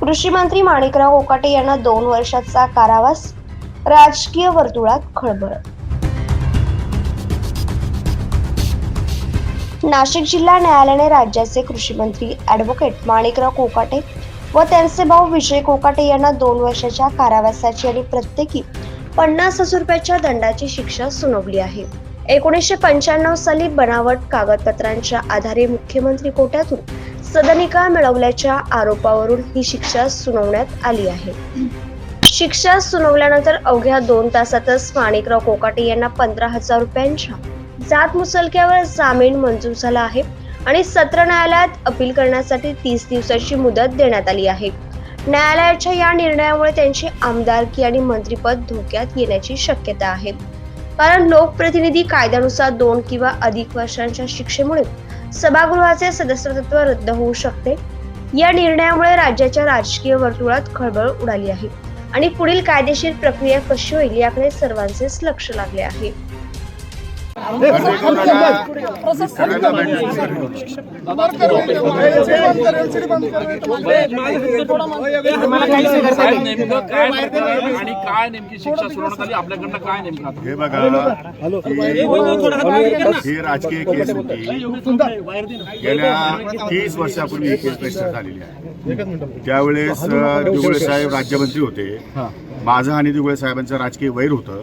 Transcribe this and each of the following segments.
कृषी मंत्री माणिकराव कोकाटे यांना दोन वर्षाचा कारावास राजकीय वर्तुळात खळबळ. नाशिक जिल्हा न्यायालयाने राज्याचे कृषी मंत्री ऍडव्होकेट माणिकराव कोकाटे व त्यांचे भाऊ विजय कोकाटे यांना दोन वर्षाच्या कारावासाची आणि प्रत्येकी पन्नास हजार रुपयाच्या दंडाची शिक्षा सुनावली आहे. एकोणीसशे पंच्याण्णव साली बनावट कागदपत्रांच्या आधारे मुख्यमंत्री कोट्यातून सदनिका मिळवल्याच्या आरोपावरून ही शिक्षा सुनावण्यात आली आहे. शिक्षा सुनावल्यानंतर अवघ्या दोन तासातच माणिकराव कोकाटे यांना पंधरा हजार रुपयांच्या जात मुसलक्यावर जामीन मंजूर झाला आहे आणि सत्र न्यायालयात अपील करण्यासाठी तीस दिवसाची मुदत देण्यात आली आहे. न्यायालयाच्या या निर्णयामुळे त्यांची आमदारकी आणि मंत्रीपद धोक्यात येण्याची शक्यता आहे. कारण लोकप्रतिनिधी कायद्यानुसार दोन किंवा अधिक वर्षांच्या शिक्षेमुळे सभागृहाचे सदस्यत्व रद्द होऊ शकते. या निर्णयामुळे राज्याच्या राजकीय वर्तुळात खळबळ उडाली आहे आणि पुढील कायदेशीर प्रक्रिया कशी होईल याकडे सर्वांचेच लक्ष लागले आहे. आणि काय नेमकी शिक्षा सुनावण्यात आली आपल्याकडनं काय नेमकं आता? हे बघा ही राजकीय केस होती. गेल्या तीस वर्षापूर्वी ही केस रजिस्टर झालेली आहे. त्यावेळेस अ, दिगुळे साहेब राज्यमंत्री होते. माझं आणि दिगुळे साहेबांचं राजकीय वैर होतं.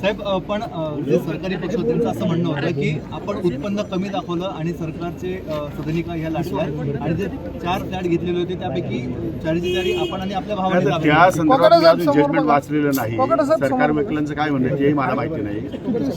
साहेब पण जे सरकारी पक्ष होते, त्यांचं असं म्हणणं होतं की आपण उत्पन्न कमी दाखवलं आणि सरकारचे सदनिका ह्या लाटल्या आणि जे चार फ्लॅट घेतलेले होते त्यापैकी चाळीसची चाळी आपण आणि आपल्या भावाने. त्या संदर्भात मी अजून जजमेंट वाचलेलं नाही. सरकार वकिलांचं काय म्हणणं आहे तेही मला माहिती नाही.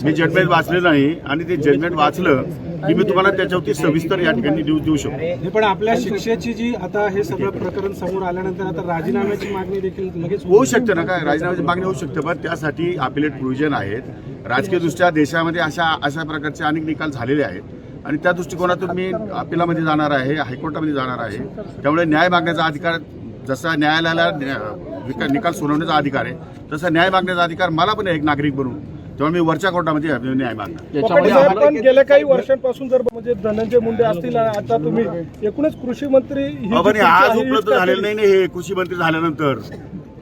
मी जजमेंट वाचलेलं नाही आणि ते जजमेंट वाचलं की मी तुम्हाला त्याच्यावरती सविस्तर या ठिकाणी देऊ देऊ शकतो. हे पण आपल्या शिक्षेची जी आता हे सगळं प्रकरण समोर आल्यानंतर आता राजीनाम्याची मागणी देखील लगेच होऊ शकते ना काय? राजीनाम्याची मागणी होऊ शकते पण त्यासाठी अपिलेट प्रोव्हिजन आहेत. राजकीय दृष्ट्या देशामध्ये अशा अशा प्रकारचे अनेक निकाल झालेले आहेत. आणि त्या दृष्टिकोनातून मी अपिलामध्ये जाणार आहे हायकोर्टामध्ये जाणार आहे. त्यामुळे न्याय मागण्याचा अधिकार जसा न्यायालयाला निकाल सोडवण्याचा अधिकार आहे तसा न्याय मागण्याचा अधिकार मला पण आहे एक नागरिक बनून तेव्हा मी वरच्या कोर्टामध्ये न्याय मागणार. पण गेल्या काही वर्षांपासून जर म्हणजे धनंजय मुंडे असतील आता तुम्ही एकूणच कृषी मंत्री आज उपलब्ध झालेलं नाही ना हे कृषी मंत्री झाल्यानंतर.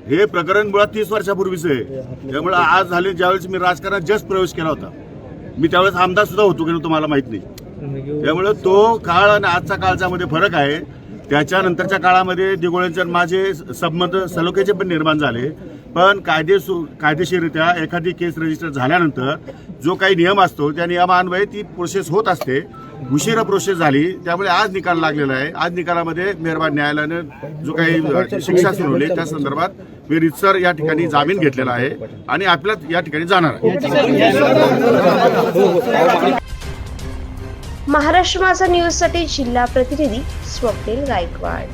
हे प्रकरण मुळात तीस वर्षापूर्वीच आहे. त्यामुळे आज झाले ज्यावेळेस मी राजकारणात जस्ट प्रवेश केला होता. मी त्यावेळेस आमदार सुद्धा होतो की मला माहीत नाही. त्यामुळे तो काळ आणि आजचा काळचा मध्ये फरक आहे त्याच्यानंतरच्या काळामध्ये दिगोळ्यांच्या माझे संबंध सलोख्याचे पण निर्माण झाले. पण कायदेसू कायदेशीररित्या एखादी केस रजिस्टर झाल्यानंतर जो काही नियम असतो त्या नियमान्वये ती प्रोसेस होत असते. उशिरा प्रोसेस झाली. त्यामुळे आज निकाल लागलेला आहे. आज निकालामध्ये मेहरबान न्यायालयानं जो काही शिक्षा सुनावली त्या संदर्भात मी रितसर या ठिकाणी जामीन घेतलेला आहे आणि आपल्याला या ठिकाणी जाणार आहे. महाराष्ट्र माझा न्यूजसाठी जिल्हा प्रतिनिधी स्वप्नील गायकवाड.